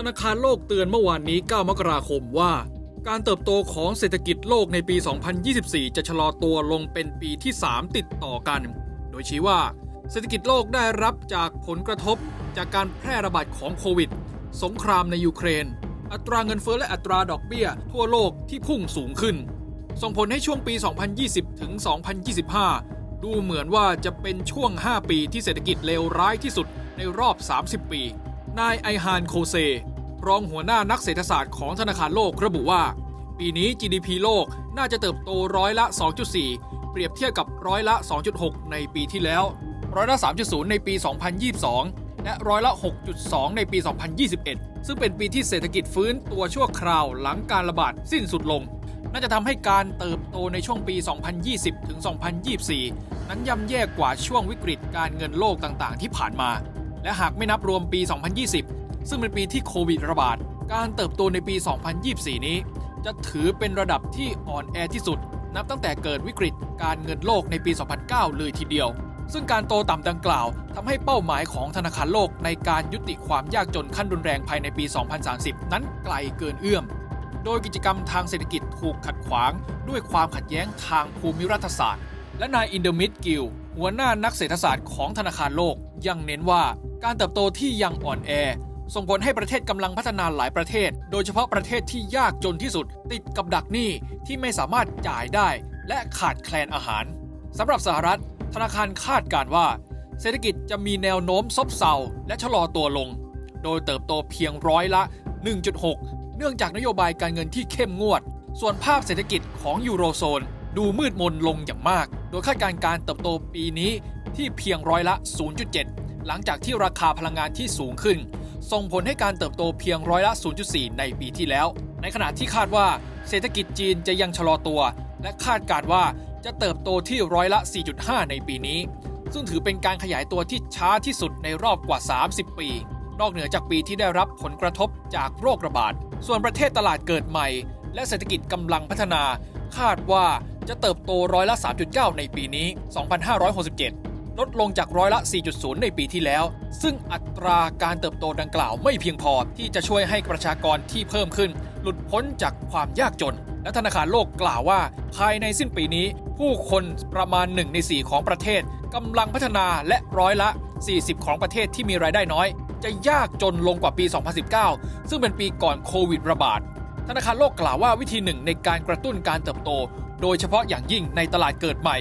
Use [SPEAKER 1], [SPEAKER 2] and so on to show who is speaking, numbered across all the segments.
[SPEAKER 1] ธนาคารโลกเตือนเมื่อวานนี้ 9 มกราคมว่า การเติบโตของเศรษฐกิจโลกในปี 2024 จะชะลอตัวลงเป็นปีที่ 3 ติดต่อกัน โดยชี้ว่า เศรษฐกิจโลกได้รับจากผลกระทบจากการแพร่ระบาดของโควิด สงครามในยูเครน อัตราเงินเฟ้อและอัตราดอกเบี้ย ทั่วโลกที่พุ่งสูงขึ้น ส่งผลให้ช่วงปี 2020 ถึง 2025 ดูเหมือนว่าจะเป็นช่วง 5 ปีที่เศรษฐกิจเลวร้ายที่สุดในรอบ 30 ปี นายไอฮานโคเซ รองหัวหน้านักเศรษฐศาสตร์ของธนาคารโลกระบุว่า ปีนี้ GDP โลกน่าจะเติบโตร้อยละ 2.4 เปรียบเทียบกับร้อยละ 2.6 ในปีที่แล้ว ร้อยละ 3.0 ในปี 2022 และร้อยละ 6.2 ในปี 2021 ซึ่งเป็นปีที่เศรษฐกิจฟื้นตัวชั่วคราวหลังการระบาดสิ้นสุดลง น่าจะทำให้การเติบโตในช่วงปี 2020 ถึง 2024 นั้นย่ำแย่กว่าช่วงวิกฤตการเงินโลกต่างๆ ที่ผ่านมา และหากไม่นับรวมปี 2020 ซึ่งเป็นปีที่โควิดระบาด การเติบโตในปี 2024 นี้ จะถือเป็นระดับที่อ่อนแอที่สุด นับตั้งแต่เกิดวิกฤตการเงินโลกในปี 2009 เลยทีเดียว ซึ่งการโตต่ำดังกล่าวทำให้เป้าหมายของธนาคารโลกในการยุติความยากจนขั้นรุนแรงภายในปี 2030 นั้นไกลเกินเอื้อม โดยกิจกรรมทางเศรษฐกิจถูกขัดขวางด้วยความขัดแย้งทางภูมิรัฐศาสตร์ และนายอินเดอร์มิดกิลหัวหน้านักเศรษฐศาสตร์ของธนาคารโลกยังเน้นว่าการเติบโตที่ยังอ่อนแอ ส่งผลให้ประเทศกำลังพัฒนาหลายประเทศ โดยเฉพาะประเทศที่ยากจนที่สุด ติดกับดักหนี้ที่ไม่สามารถจ่ายได้ และขาดแคลนอาหารสำหรับสหรัฐ ธนาคารคาดการว่า เศรษฐกิจจะมีแนวโน้มซบเซาและชะลอตัวลง โดยเติบโตเพียงร้อยละ 1.6 เนื่องจากนโยบายการเงินที่เข้มงวด ส่วนภาพเศรษฐกิจของยูโรโซน ดูมืดมนลงอย่างมาก โดยคาดการณ์การเติบโตปีนี้ที่เพียงร้อยละ 0.7 หลังจากที่ราคาพลังงานที่สูงขึ้น ส่งผลให้การเติบโตเพียงร้อยละ 0.4 ในปีที่แล้ว ในขณะที่คาดว่าเศรษฐกิจจีนจะยังชะลอตัว และคาดการว่าจะเติบโตที่ร้อยละ 4.5 ในปีนี้ ซึ่งถือเป็นการขยายตัวที่ช้าที่สุดในรอบกว่า 30 ปี นอกเหนือจากปีที่ได้รับผลกระทบจากโรคระบาด ส่วนประเทศตลาดเกิดใหม่ และเศรษฐกิจกำลังพัฒนา คาดว่าจะเติบโตร้อยละ 3.9 ในปีนี้ 2567 ลดลงจากร้อยละ 4.0 ในปีที่แล้ว ซึ่งอัตราการเติบโตดังกล่าวไม่เพียงพอที่จะช่วยให้ประชากรที่เพิ่มขึ้น หลุดพ้นจากความยากจน และธนาคารโลกกล่าวว่า ภายในสิ้นปีนี้ ผู้คนประมาณ 1 ใน 4 ของประเทศกำลังพัฒนาและร้อยละ 40 ของประเทศที่มีรายได้น้อย จะยากจนลงกว่าปี 2019 ซึ่งเป็นปีก่อนโควิดระบาดธนาคารโลกกล่าวว่าวิธีหนึ่งในการกระตุ้นการเติบโต โดยเฉพาะอย่างยิ่งในตลาดเกิดใหม่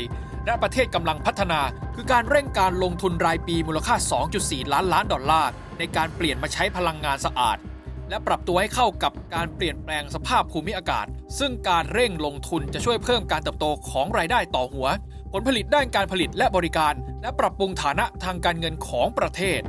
[SPEAKER 1] ณประเทศกำลังพัฒนา คือการเร่งการลงทุนรายปีมูลค่า 2.4 ล้านล้านดอลลาร์ ในการเปลี่ยนมาใช้พลังงานสะอาด และปรับตัวให้เข้ากับการเปลี่ยนแปลงสภาพภูมิอากาศ ซึ่งการเร่งลงทุนจะช่วยเพิ่มการเติบโตของรายได้ต่อหัว ผลผลิตด้านการผลิตและบริการ และปรับปรุงฐานะทางการเงินของประเทศ